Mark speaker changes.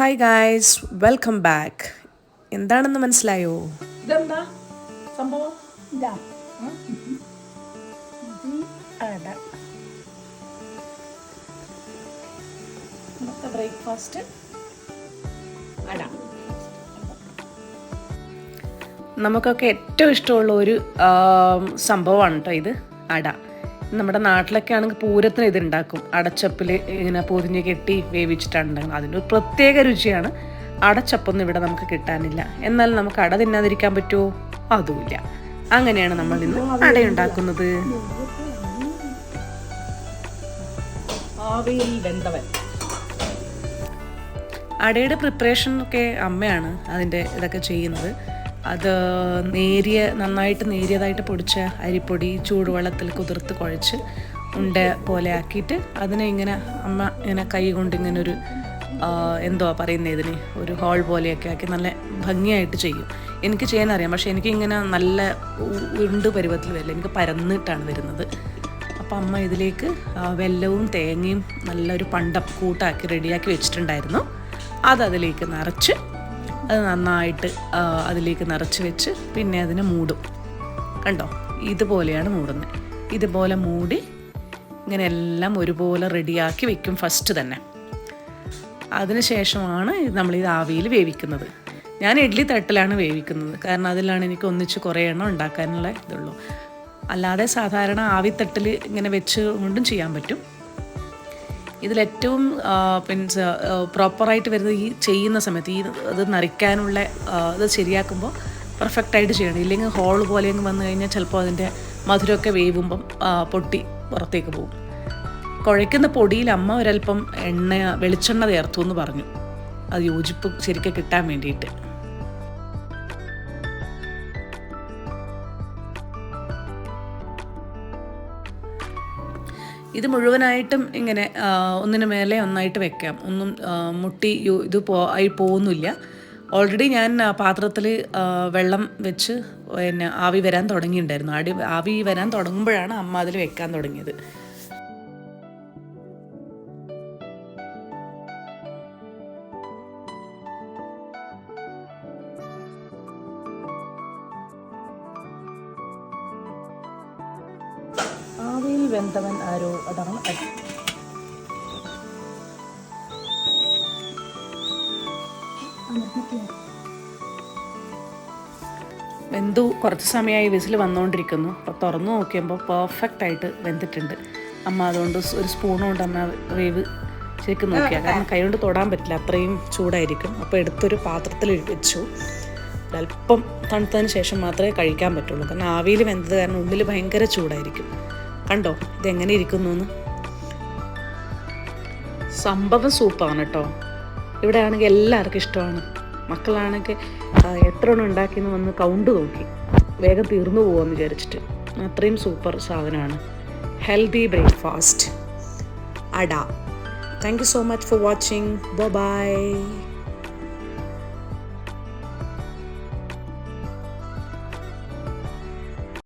Speaker 1: Hi guys welcome back എന്താണെന്ന് മനസ്സിലായോ?
Speaker 2: ഇതെന്താ? സംഭവം? ഇന്നത്തെ ബ്രേക്ക്ഫാസ്റ്റ് അട.
Speaker 1: നമുക്കൊക്കെ ഏറ്റവും ഇഷ്ടമുള്ള ഒരു സംഭവമാണ് കേട്ടോ ഇത്. അട. നമ്മുടെ നാട്ടിലൊക്കെ ആണെങ്കിൽ പൂരത്തിന് ഇതുണ്ടാക്കും. അടച്ചപ്പിൽ ഇങ്ങനെ പൊതിഞ്ഞ് കെട്ടി വേവിച്ചിട്ടാണ് അതിനൊരു പ്രത്യേക രുചിയാണ്. അടച്ചപ്പൊന്നും ഇവിടെ നമുക്ക് കിട്ടാനില്ല. എന്നാൽ നമുക്ക് അട തിന്നാതിരിക്കാൻ പറ്റുമോ? അതുമില്ല. അങ്ങനെയാണ് നമ്മൾ ഇന്ന് അടയുണ്ടാക്കുന്നത്.
Speaker 2: ആവിയിൽ വെന്തവൻ.
Speaker 1: അടയുടെ പ്രിപ്പറേഷൻ ഒക്കെ അമ്മയാണ് അതിന്റെ ഇതൊക്കെ ചെയ്യുന്നത്. അത് നേരിയ നന്നായിട്ട് നേരിയതായിട്ട് പൊടിച്ച അരിപ്പൊടി ചൂടുവെള്ളത്തിൽ കുതിർത്ത് കുഴച്ച് ഉണ്ട പോലെ ആക്കിയിട്ട് അതിനെ ഇങ്ങനെ അമ്മ ഇങ്ങനെ കൈ കൊണ്ട് ഇങ്ങനെ ഒരു എന്തോ പറയുന്നത് ഇതിന്? ഒരു ഹോൾ പോലെയൊക്കെ ആക്കി നല്ല ഭംഗിയായിട്ട് ചെയ്യും. എനിക്ക് ചെയ്യാൻ അറിയാം പക്ഷേ എനിക്കിങ്ങനെ നല്ല ഉണ്ട് ഉരുണ്ട് പരുവത്തിൽ വരില്ല. എനിക്ക് പരന്നിട്ടാണ് വരുന്നത്. അപ്പം അമ്മ ഇതിലേക്ക് വെല്ലവും തേങ്ങയും നല്ലൊരു പണ്ടം കൂട്ടാക്കി റെഡിയാക്കി വെച്ചിട്ടുണ്ടായിരുന്നു. അതതിലേക്ക് നിറച്ച് അത് നന്നായിട്ട് അതിലേക്ക് നിറച്ച് വെച്ച് പിന്നെ അതിനെ മൂടും. കണ്ടോ? ഇതുപോലെയാണ് മൂടുന്നത് ഇതുപോലെ മൂടി ഇങ്ങനെ എല്ലാം ഒരുപോലെ റെഡിയാക്കി വെക്കും ഫസ്റ്റ് തന്നെ. അതിനുശേഷമാണ് ശേഷമാണ് നമ്മൾ ഇത് ആവിയിൽ വേവിക്കുന്നത്. ഞാൻ ഇഡ്ഡലി തട്ടിലാണ് വേവിക്കുന്നത്. കാരണം അതിലാണ് എനിക്ക് ഒന്നിച്ച് കുറേ എണ്ണം ഉണ്ടാക്കാനുള്ള ഇതുള്ളൂ. അല്ലാതെ സാധാരണ ആവിത്തട്ടിൽ ഇങ്ങനെ വെച്ച് കൊണ്ടും ചെയ്യാൻ പറ്റും. ഇതിലേറ്റവും മീൻസ് പ്രോപ്പറായിട്ട് വരുന്നത് ഈ ചെയ്യുന്ന സമയത്ത് ഈ ഇത് നരയ്ക്കാനുള്ള ഇത് ശരിയാക്കുമ്പോൾ പെർഫെക്റ്റായിട്ട് ചെയ്യണം. ഇല്ലെങ്കിൽ ഹോൾ പോലെ അങ്ങ് വന്നു കഴിഞ്ഞാൽ ചിലപ്പോൾ അതിന്റെ മധുരമൊക്കെ വേവുമ്പം പൊട്ടി പുറത്തേക്ക് പോകും. കുഴയ്ക്കുന്ന പൊടിയിൽ അമ്മ ഒരല്പം എണ്ണ വെളിച്ചെണ്ണ ചേർത്തു എന്ന് പറഞ്ഞു. അത് യോജിപ്പ് ശരിക്കും കിട്ടാൻ വേണ്ടിയിട്ട്. ഇത് മുഴുവനായിട്ടും ഇങ്ങനെ ഒന്നിനു മേലെ ഒന്നായിട്ട് വെക്കാം. ഒന്നും മുട്ടി ഇത് പോ ആയി പോകുന്നില്ല. ഓൾറെഡി ഞാൻ പാത്രത്തിൽ വെള്ളം വെച്ച് പിന്നെ ആവി വരാൻ തുടങ്ങിയിട്ടുണ്ടായിരുന്നു. ആടി ആവി വരാൻ തുടങ്ങുമ്പോഴാണ് അമ്മ അതിൽ വെക്കാൻ തുടങ്ങിയത്.
Speaker 2: വെന്തവൻ ആരോ അതാണ് അരി.
Speaker 1: വെന്തു കുറച്ച് സമയമായി വിസിൽ വന്നുകൊണ്ടിരിക്കുന്നു അപ്പോൾ തുറന്നു നോക്കിയപ്പോൾ പെർഫെക്റ്റ് ആയിട്ട് വെന്തിട്ടുണ്ട്. അമ്മ അതുകൊണ്ട് ഒരു സ്പൂൺ കൊണ്ട് അമ്മ വേവ് ശരിക്കും നോക്കിയാൽ കാരണം കൈ കൊണ്ട് തൊടാൻ പറ്റില്ല. അത്രയും ചൂടായിരിക്കും. അപ്പോൾ എടുത്തൊരു പാത്രത്തിൽ വെച്ചു. അല്പം തണുത്തതിന് ശേഷം മാത്രമേ കഴിക്കാൻ പറ്റുള്ളൂ. കാരണം ആവിയിൽ വെന്തത് കാരണം ഉള്ളിൽ ഭയങ്കര ചൂടായിരിക്കും. കണ്ടോ? ഇതെങ്ങനെ ഇരിക്കുന്നു എന്ന് സംഭവം സൂപ്പാണ് കേട്ടോ ഇവിടെ ആണെങ്കിൽ എല്ലാവർക്കും ഇഷ്ടമാണ്. മക്കളാണെങ്കിൽ എത്ര എണ്ണം ഉണ്ടാക്കിയെന്ന് വന്ന് കൗണ്ട് നോക്കി. വേഗം തീർന്നു പോകുമെന്ന് വിചാരിച്ചിട്ട്. അത്രയും സൂപ്പർ സാധനമാണ്. ഹെൽത്തി ബ്രേക്ക്ഫാസ്റ്റ് അട. Thank you so much for watching bye